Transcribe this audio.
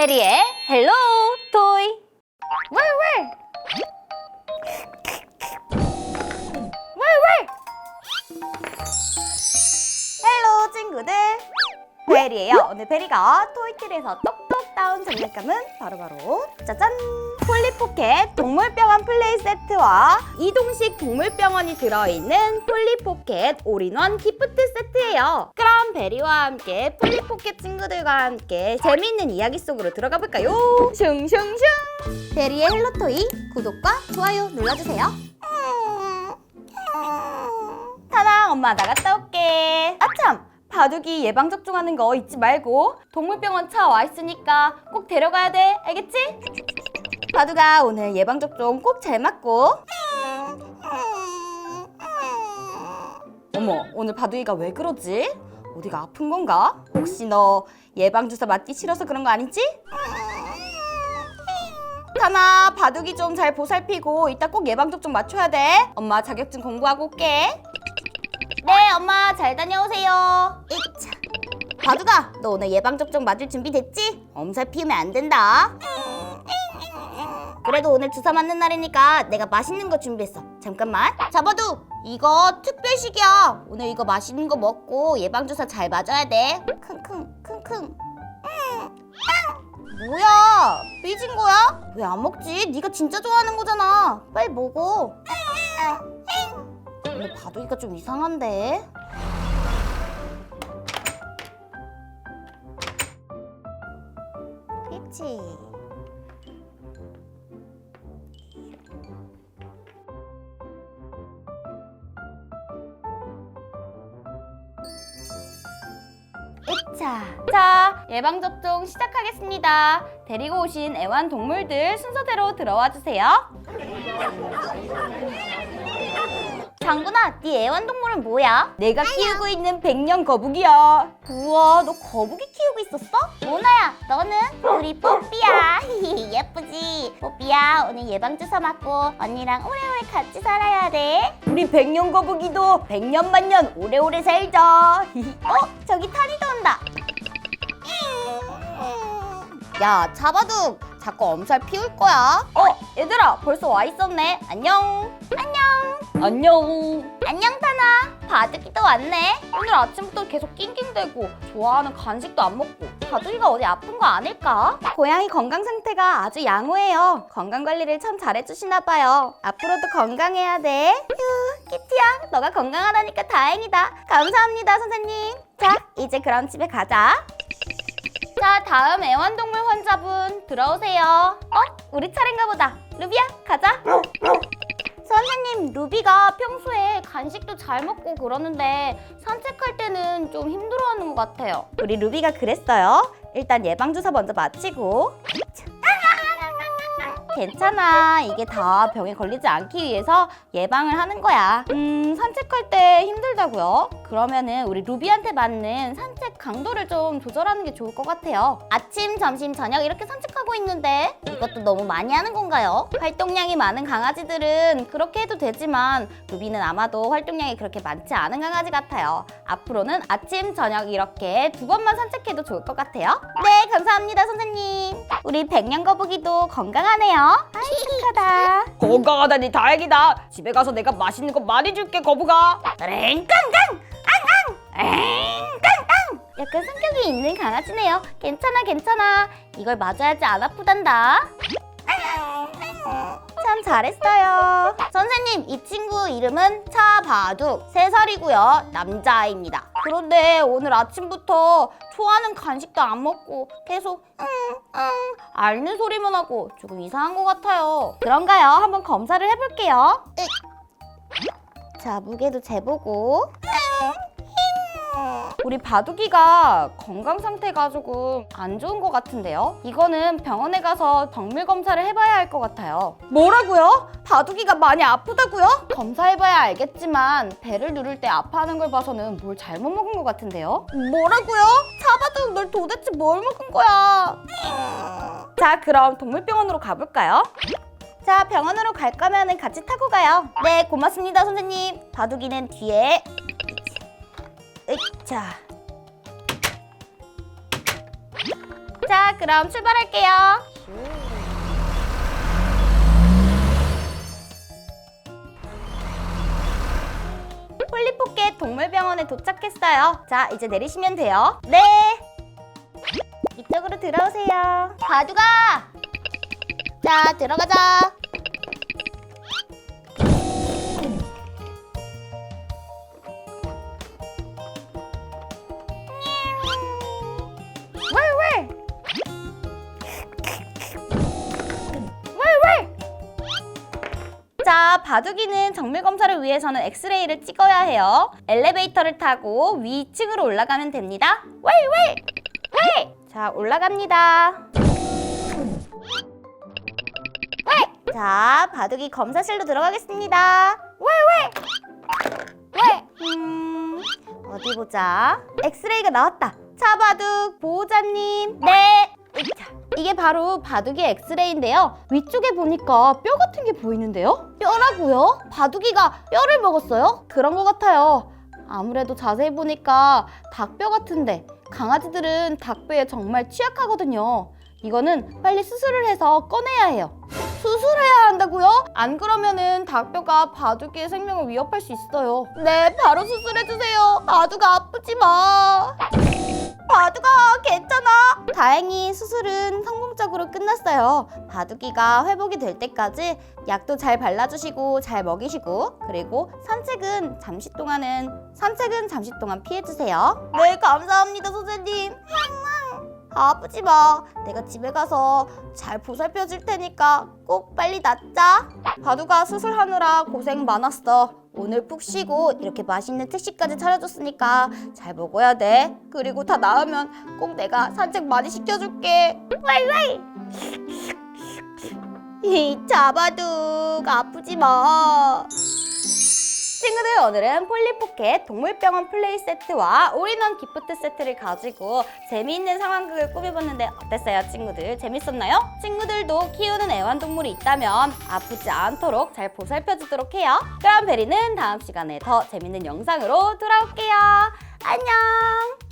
베리의 헬로 토이. 왈왈 왈왈 헬로 친구들. 베리예요. 오늘 베리가 토이킬에서 똑똑 따온 장난감은 바로 바로 짜잔! 폴리포켓 동물병원 플레이 세트와 이동식 동물병원이 들어있는 폴리포켓 올인원 기프트 세트예요. 그럼 베리와 함께 폴리포켓 친구들과 함께 재미있는 이야기 속으로 들어가 볼까요? 슝슝슝! 베리의 헬로토이 구독과 좋아요 눌러주세요. 타나 엄마 나갔다 올게. 아참 바둑이 예방 접종하는 거 잊지 말고 동물병원 차 와 있으니까 꼭 데려가야 돼 알겠지? 바둑아 오늘 예방 접종 꼭 잘 맞고 어머 오늘 바둑이가 왜 그러지? 어디가 아픈 건가? 혹시 너 예방 주사 맞기 싫어서 그런 거 아니지? 타나 바둑이 좀 잘 보살피고 이따 꼭 예방 접종 맞춰야 돼 엄마 자격증 공부하고 올게 네, 엄마 잘 다녀오세요. 바둑아, 너 오늘 예방접종 맞을 준비 됐지? 엄살 피우면 안 된다. 그래도 오늘 주사 맞는 날이니까 내가 맛있는 거 준비했어. 잠깐만. 자바둑, 이거 특별식이야. 오늘 이거 맛있는 거 먹고 예방주사 잘 맞아야 돼. 킁킁, 킁킁. 뭐야? 삐진 거야? 왜 안 먹지? 네가 진짜 좋아하는 거잖아. 빨리 먹어. 근데 바둑이가 좀 이상한데? 1차 자, 예방접종 시작하겠습니다. 데리고 오신 애완동물들 순서대로 들어와 주세요. 장군아, 네 애완동물은 뭐야? 내가 키우고 있는 백년 거북이야. 우와, 너 거북이 키우고 있었어? 모나야, 너는? 우리 뽀삐야. 예쁘지? 뽀삐야, 오늘 예방주사 맞고 언니랑 오래오래 같이 살아야 돼. 우리 백년 거북이도 백년 만년 오래오래 살자. 어? 저기 타니도 온다. 야, 잡아둑. 자꾸 엄살 피울 거야. 어, 얘들아, 벌써 와 있었네. 안녕. 안녕. 안녕. 안녕, 타나. 바둑이도 왔네. 오늘 아침부터 계속 낑낑대고 좋아하는 간식도 안 먹고 바둑이가 어디 아픈 거 아닐까? 고양이 건강 상태가 아주 양호해요. 건강 관리를 참 잘해주시나 봐요. 앞으로도 건강해야 돼. 휴, 키티야, 너가 건강하다니까 다행이다. 감사합니다, 선생님. 자, 이제 그럼 집에 가자. 자, 다음 애완동물 환자분 들어오세요. 어? 우리 차례인가 보다. 루비야, 가자. 선생님, 루비가 평소에 간식도 잘 먹고 그러는데 산책할 때는 좀 힘들어하는 것 같아요. 우리 루비가 그랬어요. 일단 예방주사 먼저 맞히고. 괜찮아. 이게 다 병에 걸리지 않기 위해서 예방을 하는 거야. 음, 산책할 때 힘들다고요? 그러면은 우리 루비한테 맞는 산책 강도를 좀 조절하는 게 좋을 것 같아요. 아침, 점심, 저녁 이렇게 산책하고 있는데 이것도 너무 많이 하는 건가요? 활동량이 많은 강아지들은 그렇게 해도 되지만 루비는 아마도 활동량이 그렇게 많지 않은 강아지 같아요. 앞으로는 아침, 저녁 이렇게 두 번만 산책해도 좋을 것 같아요. 네, 감사합니다, 선생님. 우리 백년 거북이도 건강하네요. 아이, 착하다. 건강하다니 다행이다. 집에 가서 내가 맛있는 거 많이 줄게 거북아. 랭깡깡! 앙앙! 랭깡깡! 약간 성격이 있는 강아지네요. 괜찮아, 괜찮아. 이걸 맞아야지 안 아프단다. 참 잘했어요. 선생님, 이 친구 이름은 차바둑. 세살이고요 남자아이입니다. 그런데 오늘 아침부터 좋아하는 간식도 안 먹고 계속 응, 응, 앓는 소리만 하고 조금 이상한 것 같아요. 그런가요? 한번 검사를 해볼게요. 자, 무게도 재보고. 우리 바둑이가 건강 상태가 조금 안 좋은 것 같은데요? 이거는 병원에 가서 정밀 검사를 해봐야 할 것 같아요. 뭐라고요? 바둑이가 많이 아프다고요? 검사해봐야 알겠지만 배를 누를 때 아파하는 걸 봐서는 뭘 잘못 먹은 것 같은데요? 뭐라고요? 차바둑 널 도대체 뭘 먹은 거야? 자, 그럼 동물병원으로 가볼까요? 자, 병원으로 갈 거면 같이 타고 가요. 네, 고맙습니다, 선생님. 바둑이는 뒤에. 으이차. 자, 그럼 출발할게요. 폴리포켓 동물병원에 도착했어요. 자, 이제 내리시면 돼요. 네. 이쪽으로 들어오세요. 바두가. 자, 들어가자. 자, 바둑이는 정밀 검사를 위해서는 엑스레이를 찍어야 해요. 엘리베이터를 타고 위층으로 올라가면 됩니다. 왜 왜? 왜? 자, 올라갑니다. 왜? 자, 바둑이 검사실로 들어가겠습니다. 왜 왜? 왜? 음, 어디 보자. 엑스레이가 나왔다. 자, 바둑 보호자님. 네. 이게 바로 바둑이 엑스레이인데요. 위쪽에 보니까 뼈 같은 게 보이는데요? 뼈라고요? 바둑이가 뼈를 먹었어요? 그런 것 같아요. 아무래도 자세히 보니까 닭뼈 같은데 강아지들은 닭뼈에 정말 취약하거든요. 이거는 빨리 수술을 해서 꺼내야 해요. 수술해야 한다고요? 안 그러면은 닭뼈가 바둑이의 생명을 위협할 수 있어요. 네, 바로 수술해주세요. 바둑아 아프지 마. 바둑아 괜찮아? 다행히 수술은 성공적으로 끝났어요. 바둑이가 회복이 될 때까지 약도 잘 발라주시고 잘 먹이시고 그리고 산책은 잠시 동안은 산책은 잠시 동안 피해주세요. 네 감사합니다 선생님. 아프지 마. 내가 집에 가서 잘 보살펴 줄 테니까 꼭 빨리 낫자. 바둑아 수술하느라 고생 많았어. 오늘 푹 쉬고 이렇게 맛있는 특식까지 차려줬으니까 잘 먹어야 돼. 그리고 다 나으면 꼭 내가 산책 많이 시켜줄게. 와이와이. 이 잡아둑 아프지 마. 친구들 오늘은 폴리포켓 동물병원 플레이 세트와 올인원 기프트 세트를 가지고 재미있는 상황극을 꾸며봤는데 어땠어요 친구들? 재밌었나요? 친구들도 키우는 애완동물이 있다면 아프지 않도록 잘 보살펴주도록 해요 그럼 베리는 다음 시간에 더 재밌는 영상으로 돌아올게요 안녕